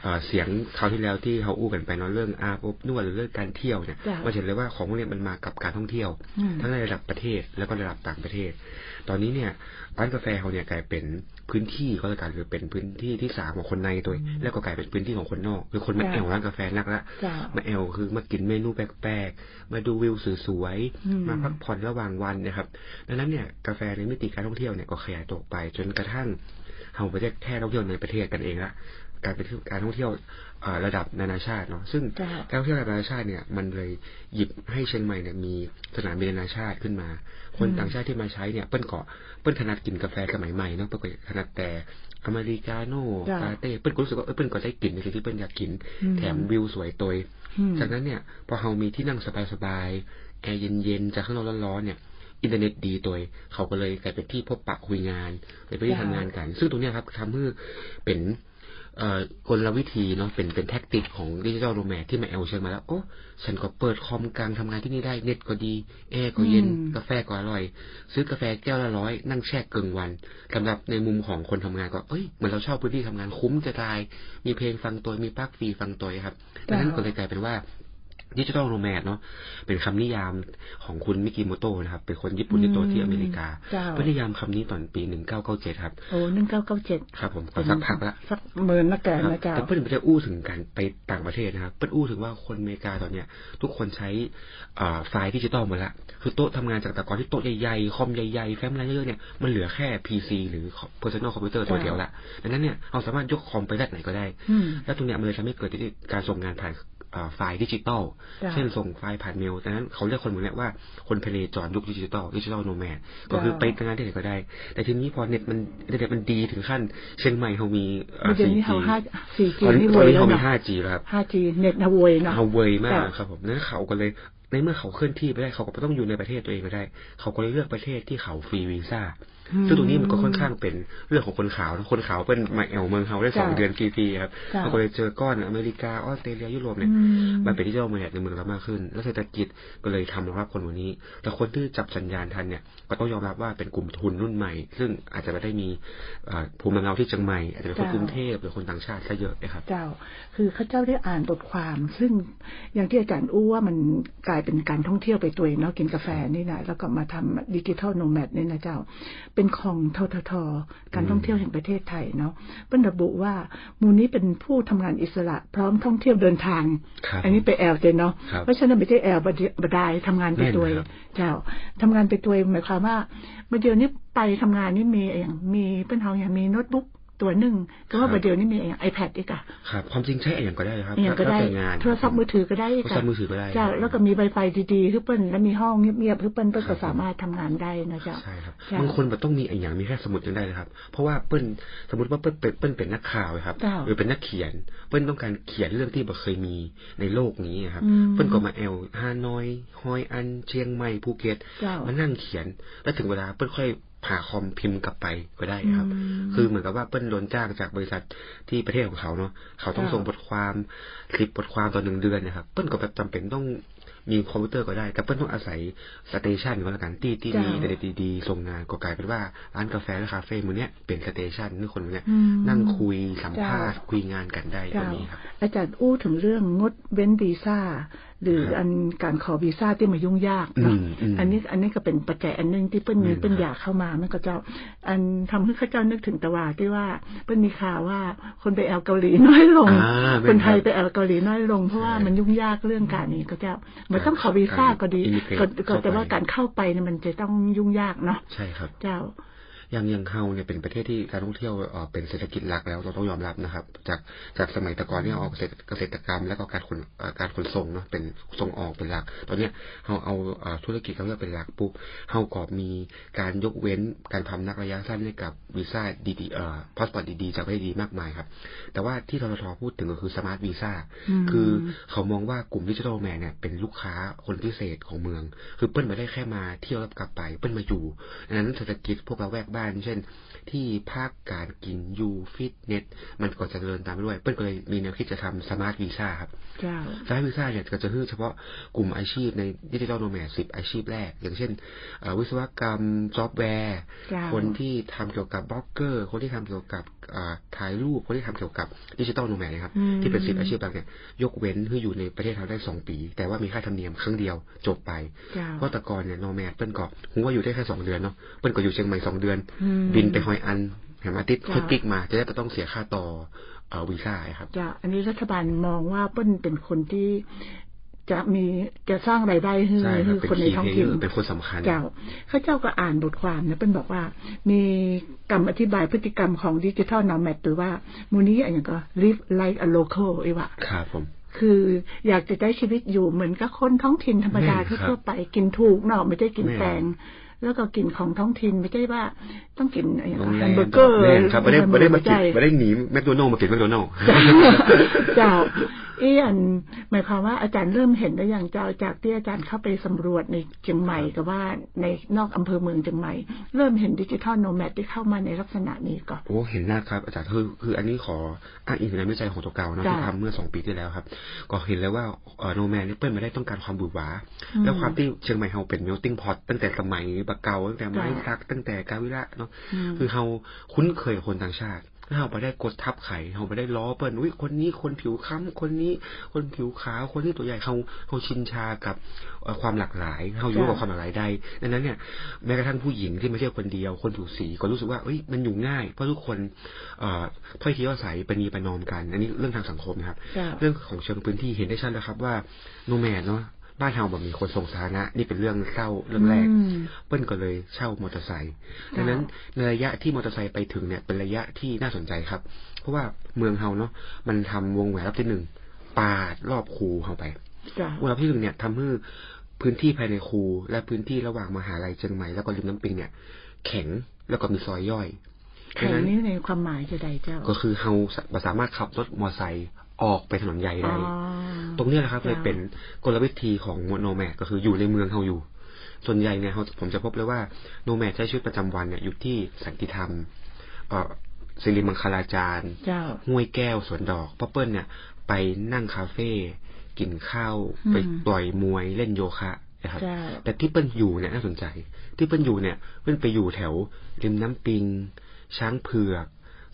Speaker 4: เอ่อเสียงคราวที่แล้วที่เขาอู้กันไปเนาะเรื่องอาบอบนวดหรือเรื่องการเที่ยวเนี่ย
Speaker 3: จ้ะ
Speaker 4: มาเห็นเลยว่าของพวกเนี้ยมันมากับการท่องเที่ยว
Speaker 3: อืม
Speaker 4: ทั้งในระดับประเทศแล้วก็ระดับต่างประเทศ ตอนนี้เนี่ยร้านกาแฟเขาเนี่ยกลายเป็นพื้นที่ก็แล้วกันหรือเป็นพื้นที่ที่สามของคนในตัวเองแล้วก็กลายเป็นพื้นที่ของคนนอกคือคนมา
Speaker 3: จ้ะ
Speaker 4: แอวร้านกาแฟนักละ
Speaker 3: เจ้า
Speaker 4: มาแอลคือมากินเมนูแปลกๆมาดูวิวสวย
Speaker 3: อืม
Speaker 4: ๆมาพักผ่อนระหว่างวันนะครับดังนั้นเนี่ยกาแฟในมิติการท่องเที่ยวเนี่ยก็ขยายตัวออกไป จนกระทั่งเราไปได้แค่ท่องเที่ยวในประเทศกันเองละการเป็นการท่องเที่ยวเอ่อระดับนานาชาติเนาะซึ่ง
Speaker 3: จ้ะ
Speaker 4: การท่องเที่ยวระดับนานาชาติเนี่ยมันเลยหยิบให้เชียงใหม่เนี่ยมีสนามบินนานาชาติขึ้นมา คน
Speaker 3: อืม
Speaker 4: ต่างชาติที่มาใช้เนี่ยเปิ้ลเกาะเปิ้ลถนัดกินกาแฟสมัยใหม่เนาะเปิ้ลก็ถนัดแต่อเมริกาโน่
Speaker 3: จ้ะ
Speaker 4: ลาเต้เปิ้ลก็รู้สึกว่าเออเปิ้ลก็ได้กลิ่นในสิ่งที่เปิ้ลอยากกิน
Speaker 3: อืม
Speaker 4: แถมวิวสวยตัว
Speaker 3: อืม
Speaker 4: จากนั้นเนี่ยพอเรามีที่นั่งสบายๆ แอร์เย็นๆจากข้างนอกร้อนๆเนี่ยอินเทอร์เน็ตดีตัวเขาก็เลยกลายเป็นที่พบปะคุยงานเลยไปที่ทำงานกัน ซึ่งตรงเนี้ยครับทำให้เป็นเอ่อกลวิธีเนาะเป็นเป็นแท็กติกของดิจิทัลโรแมทที่มาแอลเชิญมาแล้ว โอ้ฉันก็เปิดคอมกลางทำงานที่นี่ได้เน็ตก็ดี แอร์ก็เย็น
Speaker 3: อืม
Speaker 4: กาแฟก็อร่อย ซื้อกาแฟแก้วละร้อย นั่งแช่เกิงวันสำหรับในมุมของคนทำงานก็เอ้ยเหมือนเราเช่าพื้นที่ทำงานคุ้มจะตาย มีเพลงฟังตัวมีปลั๊กฟรีฟังตัวครับดังนั้นก็เลยกลายเป็นว่า ดิจิทัลโรแมทเนาะเป็นคำนิยามของคุณมิกิโมโตะนะครับ เป็นคนญี่ปุ่นที่โตที่อเมริกา
Speaker 3: เจ้า
Speaker 4: เพื่อนิยามคำนี้ตอนปี1997ครับ
Speaker 3: โอ้หนึ่งเก้าเก้าเจ็ด
Speaker 4: ครับผมก็สักพักละ
Speaker 3: สักหมื่นละแกน
Speaker 4: ครับ
Speaker 3: นะเจ้า
Speaker 4: แต่เพื่อนไม่ได้อู้ถึงการไปต่างประเทศนะครับ เพื่อนอู้ถึงว่าคนอเมริกาตอนเนี้ย ทุกคนใช้อ่าไฟล์ดิจิตอลหมดละคือโต๊ะทำงานจากแต่ก่อนที่โต๊ะใหญ่ๆ คอมใหญ่ๆ แฟ้มอะไรเยอะๆเนี่ยมันเหลือแค่ PC หรือ personal computer ตัวเดียวละดังนั้นเนี่ยเราสามารถยกคอมไปได้ไหนก็ได้
Speaker 3: อืม
Speaker 4: แล้วตรงเนี้ยมันเลยทำให้เกิดการส่งงานผ่านอ่า ไฟล์ดิจิตอล
Speaker 3: จ้ะ
Speaker 4: เช่นส่งไฟล์ผ่านเมลดังนั้นเขาเรียกคนเหมือนเนี้ยว่าคนพเนจรยุคดิจิตอลดิจิตอลโนแมดก็คือไปทำงานที่ไหนก็ได้ แต่ทีนี้พอเน็ตมันอินเทอร์เน็ตมันดีถึงขั้น เชียงใหม่เขามีเอ่อ
Speaker 3: เดี๋ยวนี้
Speaker 4: 4G
Speaker 3: เขาห้าสี่จี
Speaker 4: ตอนนี้
Speaker 3: นี่
Speaker 4: ต
Speaker 3: เว
Speaker 4: อน
Speaker 3: ย
Speaker 4: นี้
Speaker 3: แล้ว
Speaker 4: เขามี
Speaker 3: เนาะ
Speaker 4: 5G แล้วครับ
Speaker 3: ห้าจีเน็ตนะเวยเนาะ
Speaker 4: เขาเวยมาก
Speaker 3: จ้ะ
Speaker 4: ครับผมนั้นเขาก็เลยในเมื่อเขาเคลื่อนที่ไปได้เขาก็ต้องอยู่ในประเทศตัวเองก็ได้ เขาก็เลยเลือกประเทศที่เขาฟรีวีซ่า
Speaker 3: อืม
Speaker 4: ซึ่งตรงนี้มันก็ค่อนข้างเป็นเรื่องของคนขาวนะคนขาวเป็นมาแอลเมืองเฮาได้สอง
Speaker 3: จ้ะ
Speaker 4: เดือนฟรีๆครับ
Speaker 3: จ้ะ
Speaker 4: เขาก็เลยเจอก้อนอเมริกาออสเตรเลียยุโรปเนี่ย
Speaker 3: อืม
Speaker 4: มันเป็นที่เจ้ามาในเมืองเรามากขึ้น แล้วเศรษฐกิจก็เลยทำรองรับคนวันนี้ แต่คนที่จับสัญญาณทันเนี่ย ก็ต้องยอมรับว่าเป็นกลุ่มทุนรุ่นใหม่ ซึ่งอาจจะไม่ได้มีเอ่อภูมิลำเนาที่เชียงใหม่ อาจจะเป็นคน
Speaker 3: จ้ะ
Speaker 4: กรุงเทพหรือคนต่างชาติซะเยอะนะครับ
Speaker 3: เจ้า คือเข้าเจ้าได้อ่านบทความ ซึ่งอย่างที่อาจารย์อู้ว่ามันกลายเป็นการท่องเที่ยวไปตัวเองเนาะกินกาแฟนี่นะแล้วก็มาทำดิจิทัลโนแมดนี่นะเจ้า เป็นของทททการท่องเที่ยวแห่งประเทศไทยเนาะเป็นระบุว่ามูลนี้เป็นผู้ทำงานอิสระพร้อมท่องเที่ยวเดินทาง
Speaker 4: ครับ
Speaker 3: อันนี้ไปแอลเจนเนาะ
Speaker 4: ครับ
Speaker 3: เพราะฉะนั้นไม่ใช่แอลบดายทำงานไปตัวเอง
Speaker 4: แม่นครับ
Speaker 3: เจ้าทำงานไปตัวเองหมายความว่าเมื่อเดียวนี้ไปทำงานนี่มีอย่างมีเป็นเฮาอย่างมีโน้ตบุ๊ก ตัวหนึ่งก็ว่า
Speaker 4: ครับ
Speaker 3: ประเดี๋ยวนี้มีไอแพดอีกอะ
Speaker 4: ครับความจริงใช้อย่างก็ได้ครับ
Speaker 3: อย่างก็ได้
Speaker 4: แล้วแต่งาน
Speaker 3: โทรศัพท์มือถือก็ได้
Speaker 4: โทรศัพท์มือถือก็ได้
Speaker 3: เจ้าแล้วก็มีไวไฟดีๆคือเปิ้นแล้วมีห้องเงียบๆคือเปิ้นเปิ้นก็สามารถทำงานได้นะเจ้า
Speaker 4: ใช่ครับ
Speaker 3: จ้ะ
Speaker 4: บางคนแบบต้องมีไอ้อย่างมีแค่สมุดยังได้เลยครับเพราะว่าเปิ้ลสมมติว่าเปิ้ลเป็นเปิ้ลเป็นนักข่าวครับ
Speaker 3: จ้ะ
Speaker 4: หรือเป็นนักเขียน เปิ้ลต้องการเขียนเรื่องที่แบบเคยมีในโลกนี้ครับ
Speaker 3: อืม
Speaker 4: เปิ้ลก็มาแอลฮานอยฮอยอันเชียงใหม่ภูเก็ต
Speaker 3: เจ้า
Speaker 4: มานั่งเขียน แล้วถึงเวลาเปิ้ลค่อย ผ่าคอมพิมพ์กลับไปก็ได้ครับ
Speaker 3: อืม
Speaker 4: คือเหมือนกับว่าเปิ้ลโดนจ้างจากบริษัทที่ประเทศของเขาเนาะเขาต้อง
Speaker 3: ค่ะ
Speaker 4: ส่งบทความคลิปบทความต่อหนึ่งเดือนนะครับ เปิ้ลก็แบบจำเป็นต้องมีคอมพิวเตอร์ก็ได้ แต่เปิ้ลต้องอาศัยสเตชันก็แล้วกันที่ที่มี
Speaker 3: จ้ะ
Speaker 4: เด็ดๆดีๆส่งงานก็กลายเป็นว่าร้านกาแฟและคาเฟ่มือเนี้ยเป็นสเตชันนี่คนมือเนี้ย
Speaker 3: อืม
Speaker 4: นั่งคุยสัมภาษณ์
Speaker 3: จ้ะ
Speaker 4: คุยงานกันได้ตร
Speaker 3: เจ้าง
Speaker 4: นี้ครับ
Speaker 3: อาจารย์อู้ถึงเรื่องงดเว้นวีซ่าหรือ
Speaker 4: ครับ
Speaker 3: อันการขอวีซ่าที่มายุ่งยากเนาะ
Speaker 4: อืมอืม
Speaker 3: อันนี้อันนี้ก็เป็นปัจจัยอันหนึงที่เปิ้ลมี
Speaker 4: อืม
Speaker 3: เปิ้ลอยากเข้ามามันก็เจ้า อันทำให้เข้าเจ้านึกถึงตะว่าที่ว่าเปิ้ลมีข่าวว่าคนไปแอลเกาหลีน้อยลง
Speaker 4: อ่า
Speaker 3: คนไทย
Speaker 4: เป็นครับ
Speaker 3: ไปแอลเกาหลีน้อยลงเพราะว่า
Speaker 4: ใช่
Speaker 3: มันยุ่งยากเรื่องการนี้ก็เจ้าเหมือนต้องขอวีซ่าก็ดี
Speaker 4: Immigrate
Speaker 3: ก็ก็แต่
Speaker 4: เข้าไป
Speaker 3: ว่าการเข้าไปเนี่ยมันจะต้องยุ่งยากเนาะ
Speaker 4: ใช่ครับ
Speaker 3: เจ้า
Speaker 4: อย่างอย่างเฮาเนี่ยเป็นประเทศที่การท่องเที่ยวเอ่อเป็นเศรษฐกิจหลักแล้วเราต้องยอมรับนะครับ จากจากสมัยแต่ก่อนเนี่ยเอาเกษตรเกษตรกรรม แล้วก็การขนเอ่อการขนส่งเนาะเป็นส่งออกเป็นหลัก ตอนเนี้ยเฮาเอาเอ่อธุรกิจเขาเรียกเป็นหลักปุ๊บเฮาก็มีการยกเว้นการทำนักระยะสั้นให้กับวีซ่าดีๆเอ่อพาสปอร์ตดีๆจากประเทศดีมากมายครับ แต่ว่าที่ทททพูดถึงก็คือสมาร์ทวีซ่า
Speaker 3: อืม
Speaker 4: คือเขามองว่ากลุ่มดิจิทัลแมนเนี่ยเป็นลูกค้าคนพิเศษของเมือง คือเปิ้ลไม่ได้แค่มาเที่ยวแล้วกลับไปเปิ้ลมาอยู่ดังนั้นเศรษฐกิจพวกเราแวกบ้านเช่น ที่ภาคการกินยูฟิตเนสมันก็จะเดินตามไปด้วย เปิ้ลก็เลยมีแนวคิดจะทำสมาร์ทวีซ่าครับ
Speaker 3: เจ้า
Speaker 4: สมาร์ทวีซ่าเนี่ยก็จะคือเฉพาะกลุ่มอาชีพในดิจิทัลโนแมดสิบอาชีพแรก อย่างเช่นเอ่อวิศวกรรมซอฟต์แวร์
Speaker 3: จ้า
Speaker 4: คนที่ทำเกี่ยวกับบล็อกเกอร์ คนที่ทำเกี่ยวกับอ่าถ่ายรูป คนที่ทำเกี่ยวกับดิจิตอลโนแมดนะครับ
Speaker 3: อืม
Speaker 4: ที่เป็นสิบอาชีพหลักเนี่ยยกเว้นให้อยู่ในประเทศไทยได้สองปี แต่ว่ามีค่าธรรมเนียมครั้งเดียวจบไป
Speaker 3: เจ้า
Speaker 4: เพราะแต่ก่อนเนี่ยโนแมดเปิ้ลก็ผมว่าอยู่ได้แค่สองเดือนเนาะเปิ้ลก็อยู่เชียงใหม่สองเดือน
Speaker 3: อืม
Speaker 4: บินไปฮอยอันแหมอาทิตย์
Speaker 3: จ้ะ
Speaker 4: ค่อยกิ๊กมา จะได้ไม่ต้องเสียค่าต่อเอ่อวีซ่าครับ
Speaker 3: จะอันนี้รัฐบาลมองว่าเปิ้ลเป็นคนที่จะมีจะสร้างรายได้ให้
Speaker 4: ใช่ครั
Speaker 3: ให้
Speaker 4: บเป็น
Speaker 3: คนใน
Speaker 4: คีย์
Speaker 3: ท้อง
Speaker 4: เพล
Speaker 3: ถิ่น
Speaker 4: เยอร์เป็นคนสำคัญ
Speaker 3: เจ้าข้าเจ้าก็อ่านบทความนะเป็นบอกว่า มีกรรมอธิบายพฤติกรรมของดิจิทัลน m ม d หรือว่ามูนี้อย่างก็ live like a local ไอ้วะ
Speaker 4: ครับผม
Speaker 3: คืออยากจะใช้ชีวิตอยู่เหมือนกับคนท้องถิ่นธรรมดา
Speaker 4: แม่นครับ
Speaker 3: ทั่วๆไปกินถูกเนาะไม่ได้กิน
Speaker 4: แม่น
Speaker 3: แพง แล้วก็กินของท้องถิ่นไม่ใช่ว่า ต้องกินอย่าง
Speaker 4: โรงแร
Speaker 3: แฮ
Speaker 4: ม
Speaker 3: มเบอร์เกอร์
Speaker 4: แน่ครับไม่ได้ไม่ได้มากิน
Speaker 3: ใช่
Speaker 4: ไม่ได้หนีแมคโดนัลด์มากินแมคโดนัลด์
Speaker 3: เจ้า เอีอันหมายความว่าอาจารย์เริ่มเห็นได้อย่างเจ้าจากที่อาจารย์เข้าไปสำรวจในเชียงใหม่กับว่าในนอกอำเภอเมืองเชียงใหม่ เริ่มเห็นดิจิทัลโนแมดที่เข้ามาในลักษณะนี้ก่อน
Speaker 4: โอ้เห็นหน้าครับ อาจารย์คือคืออันนี้ขออ้างอิงถึงงานวิจัยของตัวเก่านะ
Speaker 3: จ้ะ
Speaker 4: ที่ทำเมื่อสองปีที่แล้วครับ ก็เห็นแล้วว่าเออโนแมนนี่เปิ้ลไม่ได้ต้องการความบุหวา
Speaker 3: อืม
Speaker 4: แล้วความที่เชียงใหม่เฮาเป็นเมลติ้งพอตตั้งแต่สมัยปะเก่าตั้งแต่ไม้
Speaker 3: จ้ะ
Speaker 4: ซักตั้งแต่กาวิระเนาะ
Speaker 3: อืม
Speaker 4: คือเฮาคุ้นเคยกับคนต่างชาติถ้า เฮาไปได้กดทับไข่เฮาไปได้ล้อเปิ้ลอุ้ยคนนี้คนผิวค้ำคนนี้ คนผิวขาวคนที่ตัวใหญ่เฮาเฮาชินชากับเอ่อความหลากหลายเฮาอยู่กับความหลากหลายได้ดังนั้นเนี่ยแม้กระทั่งผู้หญิงที่ไม่ใช่คนเดียว คนผิวสีก็รู้สึกว่าเอ้ยมันอยู่ง่าย เพราะทุกคนเอ่อถ้อยทีถ้อยอาศัยปณีประนอมกัน อันนี้เรื่องทางสังคมนะครับ
Speaker 3: จ้ะ
Speaker 4: เรื่องของเชิงพื้นที่เห็นได้ชัดแล้วครับว่าโนแมดเนาะ บ้านเฮาแบบมีคนส่งสาธารณะนี่เป็นเรื่องเศร้าเรื่องแรก
Speaker 3: อืม
Speaker 4: เปิ้ลก็เลยเช่ามอเตอร์ไซค์
Speaker 3: จ้ะ
Speaker 4: ดังนั้นในระยะที่มอเตอร์ไซค์ไปถึงเนี่ยเป็นระยะที่น่าสนใจครับ เพราะว่าเมืองเฮาเนาะมันทำวงแหวนรอบที่หนึ่งปาดรอบคูเฮาไป
Speaker 3: จ้ะ
Speaker 4: วงรอบที่หนึ่งเนี่ยทำให้พื้นที่ภายในคูและพื้นที่ระหว่างมหาลัยเชียงใหม่แล้วก็ริมน้ำปิงเนี่ย แข็งแล้วก็มีซอยย่อย
Speaker 3: แข่งนี้ในความหมายจะใดเจ้า
Speaker 4: ก็คือเฮาสามารถขับรถมอเตอร์ไซค์ ออกไปถนนใหญ่
Speaker 3: อ๋
Speaker 4: ได้
Speaker 3: อ
Speaker 4: ตรงเนี้ยแหละครับ
Speaker 3: จ้ะ
Speaker 4: เลยเป็นกลวิธีของโนแมดก็คืออยู่ในเมืองเขาอยู่ ส่วนใหญ่เนี่ยเขาผมจะพบเลยว่าโนแมดใช้ชีวิตประจำวันเนี่ยอยู่ที่สันติธรรมเอ่อสิริมังคลาจารย์
Speaker 3: เจ้า
Speaker 4: ห้วยแก้วสวนดอกเพราะเปิ้ลเนี่ย ไปนั่งคาเฟ่กินข้าว
Speaker 3: อืม
Speaker 4: ไปต่อยมวยเล่นโยคะนะครับ
Speaker 3: เจ้า
Speaker 4: แต่ที่เปิ้ลอยู่เนี่ยน่าสนใจ ที่เปิ้ลอยู่เนี่ยเปิ้ลไปอยู่แถวริมน้ำปิง ช้างเผือก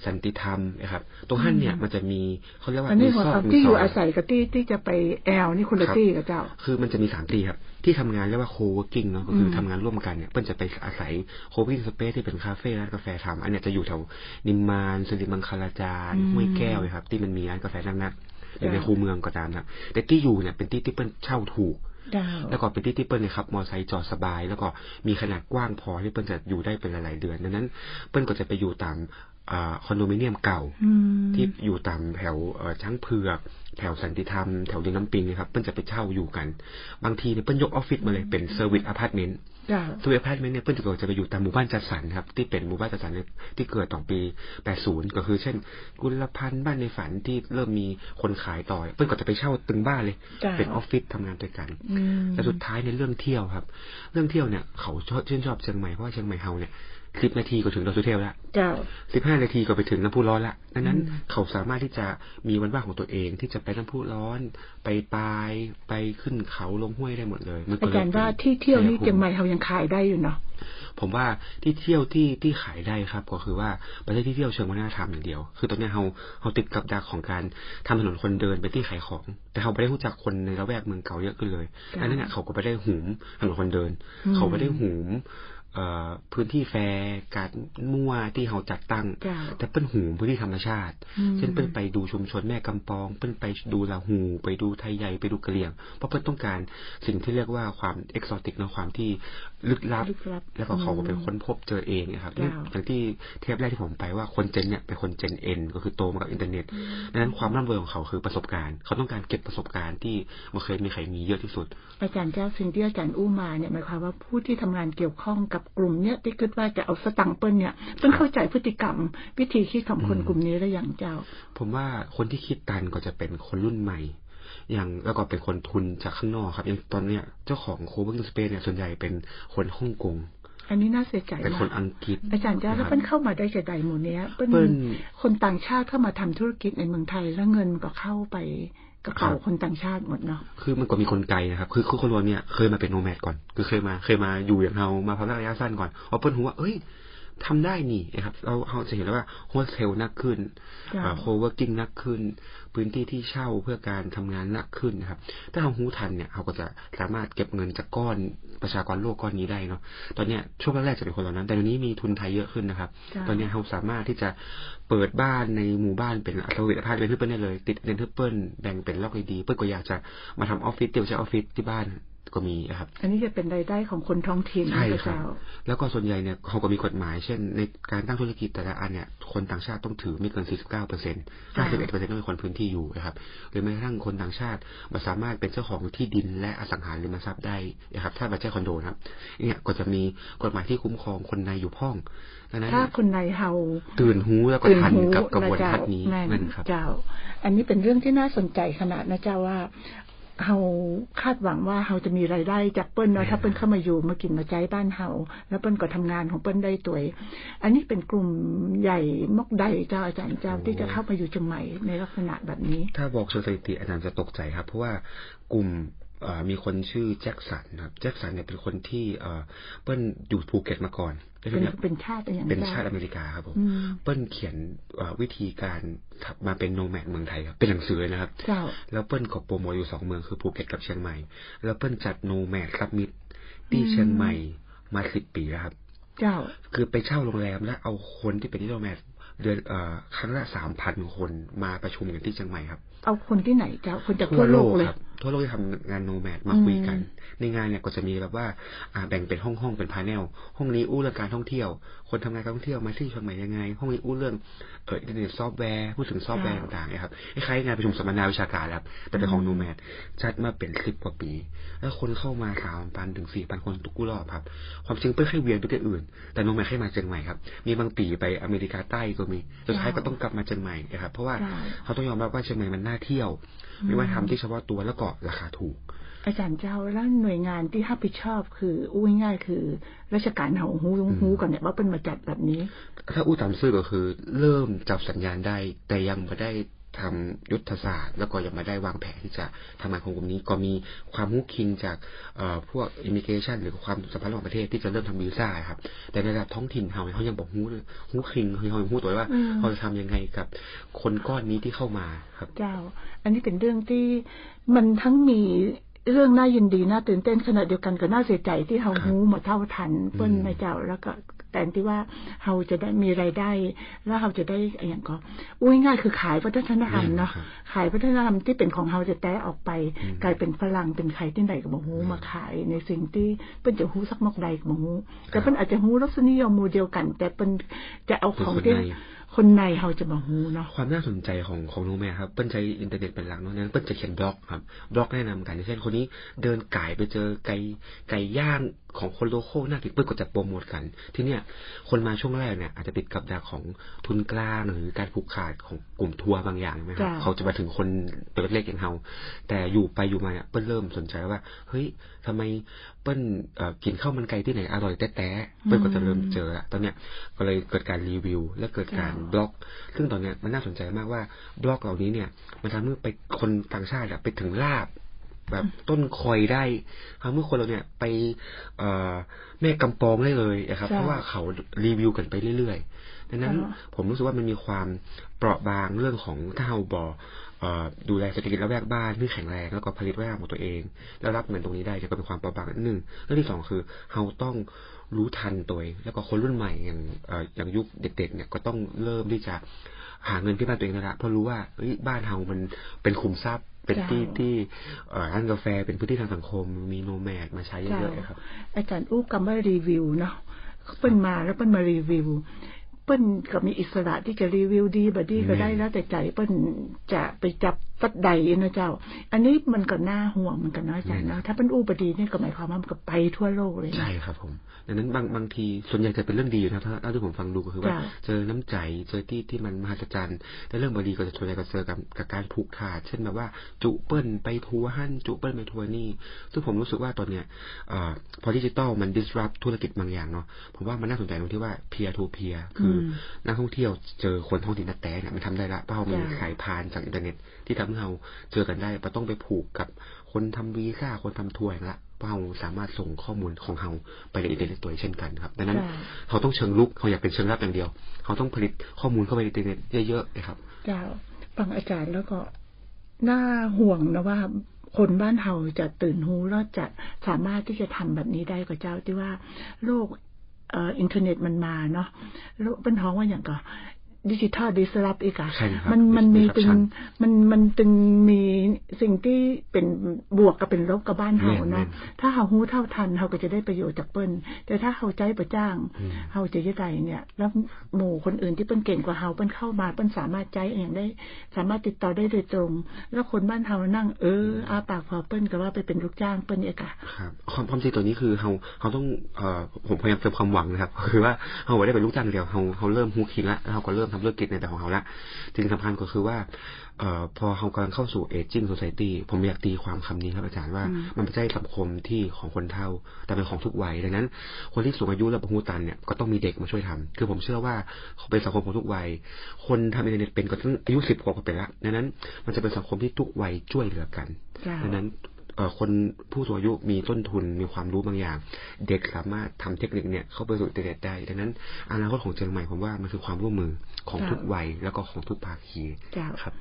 Speaker 4: สันติธรรมนะครับ ตรงนั้นเนี่ยมันจะมีเขาเรียกว่า
Speaker 3: อันนี้
Speaker 4: มี
Speaker 3: หัว
Speaker 4: ซอก
Speaker 3: คำ
Speaker 4: มี
Speaker 3: ที่
Speaker 4: ซ
Speaker 3: อยู่
Speaker 4: อย
Speaker 3: อาศัยกับที่ที่จะไปแอลนี่คุณละ
Speaker 4: ครับ
Speaker 3: ตี้กับเจ้า
Speaker 4: คือมันจะมีสามที่ครับ ที่ทำงานเรียกว่า co-working เนาะก็คืออ
Speaker 3: ม
Speaker 4: ทำงานร่วมกันเนี่ยเปิ้ลจะไปอาศัย co-working space ที่เป็นคาเฟ่ร้านกาแฟทำอันเนี้ยจะอยู่แถวนิมมานสิริมังคลาจารย์
Speaker 3: อืม
Speaker 4: ห้วยแก้วนะครับ ที่มันมีร้านกาแฟนั่งนักๆใน
Speaker 3: จ้ะ
Speaker 4: คูเมืองก็ตามนะแต่ที่อยู่เนี่ยเป็นที่ที่เปิ้ลเช่าถูก
Speaker 3: เจ้า
Speaker 4: แล้วก็เป็นที่ที่เปิ้ลเนี่ยครับมอไซค์จอดสบาย แล้วก็มีขนาดกว้างพอที่เปิ้ลจะอยู่ได้เป็นหลายๆเดือนดังนั้น เปิ้ลก็จะไปอยู่ตามอ่า คอนโดมิเนียมเก่า
Speaker 3: อืม
Speaker 4: ที่อยู่ตามแถวเอ่อช้างเผือกแถวสันติธรรม แถวเดือนน้ำปิงเนะครับเปิ้นจะไปเช่าอยู่กัน บางทีเนี่ยเปิ้นยกออฟฟิศมาเลยเป็นเซอร์วิสอพาร์ตเมนต์
Speaker 3: เจ้า
Speaker 4: สวีทแพทเมนต์เนี่ยเพิ่นจะเกิดจะไปอยู่ตามหมู่บ้านจัดสรรครับที่เป็นหมู่บ้านจัดสรรเนี่ยที่เกิดตอนปี 80 ก็คือเช่น กุลพันธ์บ้านในฝันที่เริ่มมีคนขายต่อเพิ่นก็จะไปเช่าตึงบ้านเลย
Speaker 3: จ้ะ
Speaker 4: เป็นออฟฟิศทำงานด้วยกัน
Speaker 3: อืม
Speaker 4: และสุดท้ายในเรื่องเที่ยวครับ เรื่องเที่ยวเนี่ยเขาชอบชื่นชอบเชียงใหม่เพราะว่าเชียงใหม่เฮาเนี่ย สิบนาทีก็ถึงดอยสุเทพแล้ว
Speaker 3: เจ้า
Speaker 4: สิบห้านาทีก็ไปถึงน้ำพุร้อนละดังนั้น
Speaker 3: อืม
Speaker 4: เขาสามารถที่จะมีวันว่างของตัวเองที่จะไปน้ำพุร้อน ไปปลายไปขึ้นเขาลงห้วยได้หมดเลยมัน
Speaker 3: อา
Speaker 4: ก็เล
Speaker 3: จารย์ว่าที่เที่ยวนี่
Speaker 4: ชัภูมิ
Speaker 3: เชียงใหม่เขายังขายได้อยู่เนาะ
Speaker 4: ผมว่าที่เที่ยวที่ที่ขายได้ครับ ก็คือว่าประเทศที่เที่ยวเชิงวัฒนธรรมอย่างเดียว คือตอนเนี้ยเราเราติดกับดักของการทำถนนคนเดินไปที่ขายของ แต่เขาไม่ได้รู้จักคนในละแวกเมืองเก่าเยอะขึ้นเลย
Speaker 3: จ้ะ
Speaker 4: อันนั้นเนี่ยเขาก็ไม่ได้หุมถนนคนเดิน
Speaker 3: อืม
Speaker 4: เขาไม่ได้หุมเอ่อ พื้นที่แฟร์การมั่วที่เขาจัดตั้ง
Speaker 3: จ้ะ
Speaker 4: แต่เป็นหูพื้นที่ธรรมชาติ
Speaker 3: อืม
Speaker 4: เช่นเปิ้นไปดูชุมชนแม่กำปองเปิ้นไปดูลาหู ไปดูไทยใหญ่ไปดูกะเหรี่ยง เพราะเปิ้นต้องการสิ่งที่เรียกว่าความเอกซอติกนะความที่ ลึกลับ
Speaker 3: ลึกลับ
Speaker 4: แล้วก็เขาก็เป็น
Speaker 3: อืม
Speaker 4: ค้นพบเจอเองนะครับ
Speaker 3: จ้ะ
Speaker 4: อย่างที่เทปแรกที่ผมไปว่าคนเจนเนี่ยเป็นคนเจนเอ็นก็คือโตมากับอินเทอร์เน็ตดังนั้นความร่ำรวยของเขาคือประสบการณ์ เขาต้องการเก็บประสบการณ์ที่ไม่เคยมีใครมีเยอะที่สุด
Speaker 3: อาจารย์เจ้าสิ่งที่อาจารย์อู้มาเนี่ยหมายความว่าผู้ที่ทำงานเกี่ยวข้องกับกลุ่มเนี่ยที่คิดว่าจะเอาสตังค์เปิ้ลเนี่ยเปิ้ลเข้าใจพฤติกรรม วิธีคิดของคน
Speaker 4: อืม
Speaker 3: กลุ่มนี้แล้วอย่างเจ้า
Speaker 4: ผมว่าคนที่คิดตันก็จะเป็นคนรุ่นใหม่ อย่างแล้วก็เป็นคนทุนจากข้างนอกครับอย่างตอนเนี้ยเจ้าของโคเวอร์ g สเปซเนี่ยส่วนใหญ่เป็นคนฮ่องกง
Speaker 3: อันนี้น่าเสียใจ
Speaker 4: เป็น
Speaker 3: มา
Speaker 4: คน
Speaker 3: ก
Speaker 4: อังกฤษ
Speaker 3: อาจารย์เจ้าแล้วะ
Speaker 4: ค
Speaker 3: เปิ้
Speaker 4: บ
Speaker 3: ลเข้ามาได้จากใดหมู่เนี้ยเปิ้ล
Speaker 4: เปิ้ล
Speaker 3: คนต่างชาติเข้ามาทำธุรกิจในเมืองไทยแล้วเงินก็เข้าไปกระเป๋า
Speaker 4: ครับ
Speaker 3: คนต่างชาติหมดเนาะ
Speaker 4: คือมันก็มีคนไกลนะครับ คือคือคนรวนเนี่ยเคยมาเป็นโนแมดก่อน คือเคยมาเคยมาอยู่อย่างเรามาพักระยะสั้นก่อนพอเปิ้ลหัวาเอ้ย ทำได้นี่นะครับ เราเราจะเห็นแล้วว่าโฮสเทลนักขึ้น
Speaker 3: จ้ะ
Speaker 4: โคเวอร์กิ้งนักขึ้น พื้นที่ที่เช่าเพื่อการทำงานนักขึ้นนะครับ ถ้าเราหูทันเนี่ยเราก็จะสามารถเก็บเงินจากก้อนประชากรโลกก้อนนี้ได้เนาะตอนเนี้ยช่วงแรกๆจะเป็นคนเหล่านั้น แต่ตอนนี้มีทุนไทยเยอะขึ้นนะครับ
Speaker 3: จ้ะ
Speaker 4: ตอนเนี้ยเราสามารถที่จะเปิดบ้านในหมู่บ้านเป็นอัตวิทยาภาพเป็นทึบเปิ้ลได้เลย ติดเดนทึบเปิ้ลแบ่งเป็นล็อกดีๆเปิ้ลก็อยากจะมาทำออฟฟิศเดียวใช้ออฟฟิศที่บ้าน ก็มีนะครับ
Speaker 3: อันนี้จะเป็นรายได้ของคนท้องถิ่น
Speaker 4: ใช่
Speaker 3: พระ
Speaker 4: ครับ
Speaker 3: เจ้า
Speaker 4: แล้วก็ส่วนใหญ่เนี่ยเขาก็มีกฎหมาย เช่น ในการตั้งธุรกิจแต่ละอันเนี่ย คนต่างชาติต้องถือไม่เกิน 49เปอร์เซ็นต์51เปอร์เซ็นต์ต้องเป็นคนพื้นที่อยู่นะครับหรือแม้กระทั่งคนต่างชาติมาสามารถเป็นเจ้าของที่ดินและอสังหาริมทรัพย์ได้นะครับ ถ้าไม่ใช่คอนโดนะครับเนี่ยก็จะมีกฎหมายที่คุ้มครองคนในอยู่พ้องดังนั้น
Speaker 3: ถ้าคนในเฮา
Speaker 4: ตื่นหูแล้วก็
Speaker 3: ตื่น
Speaker 4: ทัน
Speaker 3: หู
Speaker 4: กับกระบวน
Speaker 3: นะ
Speaker 4: ทั
Speaker 3: เจ้า
Speaker 4: ศน์นี้
Speaker 3: แม่น
Speaker 4: นั่นครับ
Speaker 3: เจ้า อันนี้เป็นเรื่องที่น่าสนใจขนาดนะเจ้าว่า เฮาคาดหวังว่าเฮาจะมีรายได้จากเปิ้ลเนาะถ้าเปิ้ลเข้ามาอยู่มากินมาใจบ้านเฮาแล้วเปิ้ลก็ทำงานของเปิ้ลได้ตัวยอันนี้เป็นกลุ่มใหญ่มกใดเจ้าอาจารย์เจ้าที่จะเข้ามาอยู่เชียงใหม่ในลักษณะแบบนี้
Speaker 4: ถ้าบอกเชิงสถิติอาจารย์จะตกใจครับ เพราะว่ากลุ่มเอ่อ มีคนชื่อแจ็คสันครับแจ็คสันเนี่ยเป็นคนที่เอ่อเปิ้ลอยู่ภูเก็ตมาก่อนแล้วที
Speaker 3: เป็น
Speaker 4: เนี้ย
Speaker 3: เป็นชาติเป็นอย่าง
Speaker 4: เป็น
Speaker 3: จ้
Speaker 4: ชาติอเมริกาครับผม
Speaker 3: อืม
Speaker 4: เปิ้ลเขียนเอ่อวิธีการทำมาเป็นโนแมดเมืองไทยครับเป็นหนังสือเลยนะครับ
Speaker 3: เจ้า
Speaker 4: แล้วเปิ้ลก็โปรโมทอยู่สองเมืองคือภูเก็ตกับเชียงใหม่ แล้วเปิ้ลจัดโนแมดซับมิตที่
Speaker 3: อืม
Speaker 4: เชียงใหม่มาสิบปีแล้วครับ
Speaker 3: เจ้า
Speaker 4: คือไปเช่าโรงแรมแล้วเอาคนที่เป็นที่โนแมดเดือนเอ่อครั้งละสามพันคนมาประชุมกันที่เชียงใหม่ครับ
Speaker 3: เอาคนที่ไหนเจ้าคนจากทั่วโลกเลย
Speaker 4: ครับทั่วโลกที่ทำงานโนแมดมาคุยกัน ในงานเนี่ยก็จะมีแบบว่าอ่าแบ่งเป็นห้องห้องๆเป็นพาแนล ห้องนี้อู้เรื่องการท่องเที่ยว คนทำงานการท่องเที่ยวมาที่เชียงใหม่ยังไง ห้องนี้อู้เรื่องเอออินเทอร์เน็ตซอฟต์แวร์พูดถึงซอฟต์แวร์
Speaker 3: ค่ะ
Speaker 4: ต่างๆนะครับคล้ายๆงานประชุมสัมมนาวิชาการครับแต่เป็นของโนแมดจัดมาเป็นสิบกว่าปี แล้วคนเข้ามาสามพันถึงสี่พันคนทุกรอบครับ ความจริงเปิ้ลแค่เวียนไปที่อื่น แต่โนแมดแค่มาเชียงใหม่ครับมีบางปีไปอเมริกาใต้ก็มีสุดท้ายก็ต้องกลับมาเชียงใหม่นะครับเพราะว่า
Speaker 3: ใช่
Speaker 4: เขาต้องยอมรับว่าเชียงใหม่มันน่าเที่ยว มีวัฒนธรรมที่เฉพาะตัวแล้วก็ราคาถูก
Speaker 3: อาจารย์เจ้าแล้วหน่วยงานที่รับผิดชอบคืออู้ง่ายๆคือ ราชการเฮาฮู้ฮู้ก่อนเนี่ยว่าเป็นมาจัดแบบนี้
Speaker 4: ถ้าอู้ตามซื่อก็คือ เริ่มจับสัญญาณได้ แต่ยังไม่ได้ ทำยุทธศาสตร์ แล้วก็ยังไม่ได้วางแผนที่จะทำงานของกลุ่มนี้ ก็มีความฮุกคิงจากเอ่อพวกอิมิเกชันหรือความสัมพันธ์ระหว่างประเทศที่จะเริ่มทำวีซ่าครับ แต่ในระดับท้องถิ่นเขาเนี่ยเขายังบอกฮู้เลยฮู้คิงเขายังฮู้ตัวว่า
Speaker 3: อืม
Speaker 4: เขาจะทำยังไงกับคนก้อนนี้ที่เข้ามาครับ
Speaker 3: เจ้า อันนี้เป็นเรื่องที่มันทั้งมีเรื่องน่ายินดีน่าตื่นเต้นขณะเดียวกันก็น่าเสียใจที่เฮา
Speaker 4: ครับ
Speaker 3: ฮู้หมดเท่าทันเปิ้น
Speaker 4: อืม
Speaker 3: นะเจ้าแล้วก็ แต่ที่ว่าเฮาจะได้มีรายได้ แล้วเฮาจะได้อย่างก็อุ้ยง่ายคือขายวัฒนธรรมเนาะ
Speaker 4: ครับ
Speaker 3: ขายวัฒนธรรมที่เป็นของเฮาจะแตะออกไป
Speaker 4: อืม
Speaker 3: กลายเป็นฝรั่งเป็นใครที่ไหนก็บ่ฮู้
Speaker 4: อืม
Speaker 3: มาขาย ในสิ่งที่เปิ้นจะฮู้สักมอกใดก็บ่ฮู้แต่
Speaker 4: ครับ
Speaker 3: เปิ้นอาจจะฮู้รสนิยมหมู่เดียวกัน แต่เปิ้นจะเอาของที่
Speaker 4: คือคนใน
Speaker 3: คนในเฮาจะมาฮู้เนาะ
Speaker 4: ความน่าสนใจของของน้องแม่ครับเปิ้ลใช้อินเทอร์เน็ตเป็นหลักเนาะนั้นเปิ้ลจะเขียนบล็อกครับบล็อกแนะนำกันอย่างเช่นคนนี้เดินไก่ไปเจอไก่ไก่ย่างของคนโลโก้น่ากินเปิ้ลก็จะโปรโมทกัน ที่เนี่ยคนมาช่วงแรกเนี่ยอาจจะติดกับดักของทุนกล้าหรือการผูกขาดของกลุ่มทัวร์บางอย่างใช่ไหมครับ
Speaker 3: จ้ะ
Speaker 4: เขาจะมาถึงคนตัวเล็กๆอย่างเราแต่อยู่ไปอยู่มาเนี่ยเปิ้ลเริ่มสนใจว่าเฮ้ย ทำไมเปิ้ลเอ่อกินข้าวมันไก่ที่ไหนอร่อยแต๊ะๆเปิ้ลก็จะเริ่มเจอละตอนเนี้ยก็เลยเกิดการรีวิว และเกิดการ
Speaker 3: จ้ะ
Speaker 4: บล็อก ซึ่งตอนเนี้ยมันน่าสนใจมากว่าบล็อกเหล่านี้เนี่ย มันทำให้ไปคนต่างชาติอะไปถึงลาบแบบต้นคอยได้ทำให้คนเราเนี่ยไปเอ่อแม่กำปองได้เลยนะครับ
Speaker 3: จ้ะ
Speaker 4: เพราะว่าเขารีวิวกันไปเรื่อยๆดังนั้น
Speaker 3: จ้ะ
Speaker 4: ผมรู้สึกว่ามันมีความเปราะบางเรื่องของถ้าเราบอเอ่อ ดูแลเศรษฐกิจระแวกบ้านที่แข็งแรงแล้วก็ผลิตไว้ของตัวเอง แล้วรับเงินตรงนี้ได้จะก็เป็นความเปราะบางอันหนึ่งเรื่องที่สองคือเราต้องรู้ทันตัวเองแล้วก็คนรุ่นใหม่อย่างเอ่ออย่างยุคเด็ก ๆ เนี่ยก็ต้องเริ่มที่จะหาเงินที่บ้านตัวเองแล้วละเพราะรู้ว่าเฮ้ยบ้านเรามันเป็นขุมทรัพย์เป็นที่
Speaker 3: จ้ะ
Speaker 4: ที่เอ่อร้านกาแฟเป็นพื้นที่ทางสังคม มีโนแมดมาใช้เยอะๆครับ
Speaker 3: อาจารย์อู้กำว่ารีวิวเนาะเปิ้นมาแล้วเปิ้นมารีวิว เปิ้นก็มีอิสระที่จะรีวิวดีบดีก็ได้
Speaker 4: แม่น
Speaker 3: แล้วแต่ใจเปิ้นจะไปจับตัดใดนะเจ้า อันนี้มันก็น่าห่วงเหมือนกันเนาะอาจารย์เนาะถ้าเป็นอู้บดีนี่ก็หมายความว่ามันก็ไปทั่วโลกเลยนะ
Speaker 4: ใช่ครับผมดังนั้นบางบางทีส่วนใหญ่จะเป็นเรื่องดีอยู่นะถ้าถ้าที่ผมฟังดูก็คือว่า
Speaker 3: จ้ะ
Speaker 4: เจอน้ำใจเจอที่ที่มันมหัศจรรย์แต่เรื่องบดีก็จะส่วนใหญ่ก็เจอกับกับการผูกขาด เช่นแบบว่า จุเปิ้ลไปทัวร์หั่นจุเปิ้ลไปทัวร์นี่ซึ่งผมรู้สึกว่าตอนเนี้ยเอ่อพอดิจิตอลมัน disrupt ธุรกิจบางอย่างเนาะผมว่ามันน่าสนใจตรงที่ว่า peer to peer คืออ
Speaker 3: ม
Speaker 4: นักท่องเที่ยวเจอคนท้องถิ่นนัดแต่เนี่ยมันทำได้ละเพราะเรามี
Speaker 3: จ้ะ
Speaker 4: สายพานจากอินเทอร์เน็ต ที่ทำให้เราเจอกันได้เราต้องไปผูกกับคนทำวีซ่าคนทำทัวร์อย่างละเพราะเราสามารถส่งข้อมูลของเราไปในอินเทอร์เน็ตตัวเองเช่นกันครับ ดังนั้น
Speaker 3: จ้ะ
Speaker 4: เขาต้องเชิงลุกเขาอยากเป็นเชิงรับอย่างเดียว เขาต้องผลิตข้อมูลเข้าไปในอินเทอร์เน็ตเยอะๆนะครับ
Speaker 3: เจ้าฟังอาจารย์แล้วก็น่าห่วงนะว่าคนบ้านเฮาจะตื่นหูแล้วจะสามารถที่จะทำแบบนี้ได้กับเจ้าที่ว่าโลกเอ่ออินเทอร์เน็ตมันมาเนาะแล้วเป็นท้องว่าอย่างก็ ดิจิทัลดิสรับอีกอะ
Speaker 4: ใช่ครับ
Speaker 3: มันมันมีตึง
Speaker 4: disruption
Speaker 3: มันมันตึงมีสิ่งที่เป็นบวกกับเป็นลบกับบ้านเฮาเนาะ
Speaker 4: แม่น
Speaker 3: ถ้าเฮาหู้เท่าทันเฮาก็จะได้ประโยชน์จากเปิ้น แต่ถ้าเฮาใจประจ้าง
Speaker 4: อืม
Speaker 3: เฮาจะยังไงเนี่ย แล้วหมู่คนอื่นที่เปิ้นเก่งกว่าเฮาเปิ้นเข้ามาเปิ้นสามารถใจอย่างได้ สามารถติดต่อได้โดยตรง แล้วคนบ้านเฮานั่งเอออาปากพอเปิ้นก็ว่าไปเป็นลูกจ้างเปิ้นเอกอะ
Speaker 4: ครับความความจริงตัวนี้คือเขาเขาต้องเอ่อผมพยายามเติมความหวังนะครับ คือว่าเขาไม่ได้เป็นลูกจ้างเดียวเขาเขาเริ่มฮูคิงละแล้วเขาก็เริ่มทำธุรกิจในแบบของเขาละสิ่งสำคัญก็คือว่าเอ่อพอเขากำลังเข้าสู่เอจิ้งโซซ i ตี้ผมอยากตีความคำนี้ครับอาจารย์ว่า
Speaker 3: อืม
Speaker 4: มันไม่ใช่สังคมที่ของคนเฒ่า แต่เป็นของทุกวัยดังนั้น คนที่สูงอายุและบรรลุตันเนี่ยก็ต้องมีเด็กมาช่วยทำคือผมเชื่อว่าเขาเป็นสังคมของทุกวัย คนทำอินเทอร์เน็ตเป็นก็ตั้งอายุสิบกว่าก็เป็นละดังนั้น มันจะเป็นสังคมที่ทุกวัยช่วยเหลือกัน
Speaker 3: จ้า
Speaker 4: ดังนั้นเอ่อ คนผู้สูงอายุมีต้นทุนมีความรู้บางอย่าง เด็กสามารถทำเทคนิคเนี่ยเข้าไปสู่อินเทอร์เน็ตได้ดังนั้นอนาคตของเชียงใหม่ผมว่ามันคือความร่วมมือของ
Speaker 3: ครับ
Speaker 4: ทุกวัยแล้วก็ของทุกภาคี
Speaker 3: จ้า
Speaker 4: ครับ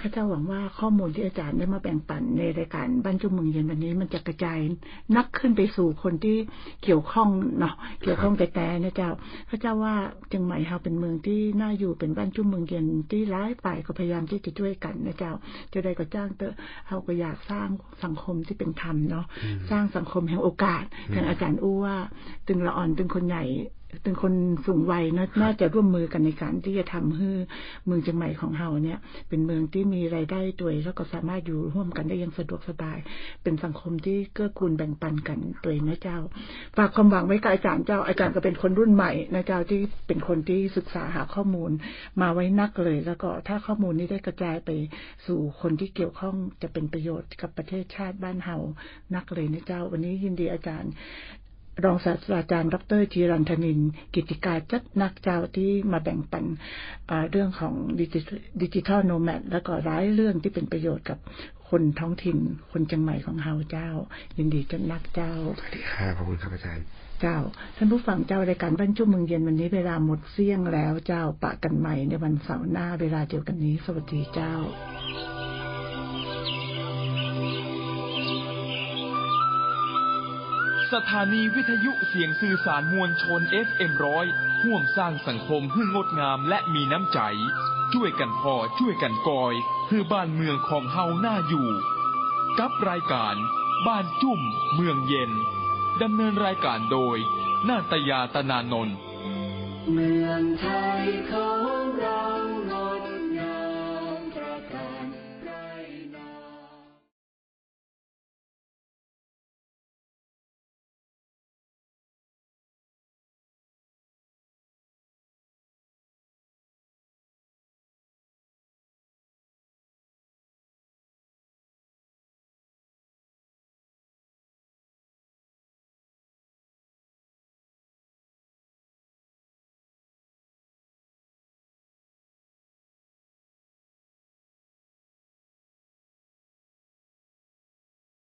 Speaker 3: ข้าเจ้าหวังว่าข้อมูลที่อาจารย์ได้มาแบ่งปันในรายการบ้านจุ่มเมืองเย็นวันนี้ มันจะกระจายนักขึ้นไปสู่คนที่เกี่ยวข้องเนาะเกี่ยวข้องแต่แต่นะเจ้าข้าเจ้าว่าเชียงใหม่เฮาเป็นเมืองที่น่าอยู่เป็นบ้านจุ่มเมืองเย็นที่ร้ายฝ่ายก็พยายามที่จะช่วยกันนะเจ้าจะได้ก็จ้างเตอะเฮาก็อยากสร้างสังคมที่เป็นธรรมเนาะสร้างสังคมแห่งโอกาสทางอาจารย์อู้ว่า ตึงละอ่อนตึงคนใหญ่ ตึงคนสูงวัยนะน่าจะร่วมมือกันในการที่จะทำให้เมืองเชียงใหม่ของเฮาเนี่ย เป็นเมืองที่มีรายได้ตัวแล้วก็สามารถอยู่ร่วมกันได้อยังสะดวกสบาย เป็นสังคมที่เกื้อกูลแบ่งปันกันตัวเองนะเจ้า ฝากความหวังไว้กับอาจารย์เจ้า อาจารย์ก็เป็นคนรุ่นใหม่นะเจ้าที่เป็นคนที่ศึกษาหาข้อมูล มาไว้นักเลย แล้วก็ถ้าข้อมูลนี้ได้กระจายไปสู่คนที่เกี่ยวข้องจะเป็นประโยชน์กับประเทศชาติบ้านเฮานักเลยนะเจ้า วันนี้ยินดีอาจารย์ รองศาสตราจารย์ดรจีรันทนิน กิติการจัดนักเจ้าที่มาแบ่งปันอ่าเรื่องของดิจิทัลโนแมดแล้วก็ร้ายเรื่องที่เป็นประโยชน์กับคนท้องถิ่น คนจังใหม่ของเฮาเจ้า ยินดีจัดนักเจ้า
Speaker 4: สวัสดีครับขอบคุณครับอาจารย์
Speaker 3: เจ้า ท่านผู้ฟังเจ้ารายการบ้านจุ่มเมืองเย็นวันนี้เวลาหมดเสี้ยงแล้วเจ้าปะกันใหม่ในวันเสาร์หน้าเวลาเดียวกันนี้ สวัสดีเจ้า
Speaker 1: สถานีวิทยุเสียงสื่อสารมวลชน FM ร้อยห่วมสร้างสังคมให้งดงามและมีน้ำใจ ช่วยกันพอช่วยกันกอย คือบ้านเมืองของเฮาหน้าอยู่ กับรายการ บ้านจุ่ม เมืองเย็นดำเนินรายการโดย นาตยาตนานนท์
Speaker 2: เมืองไทยของเรา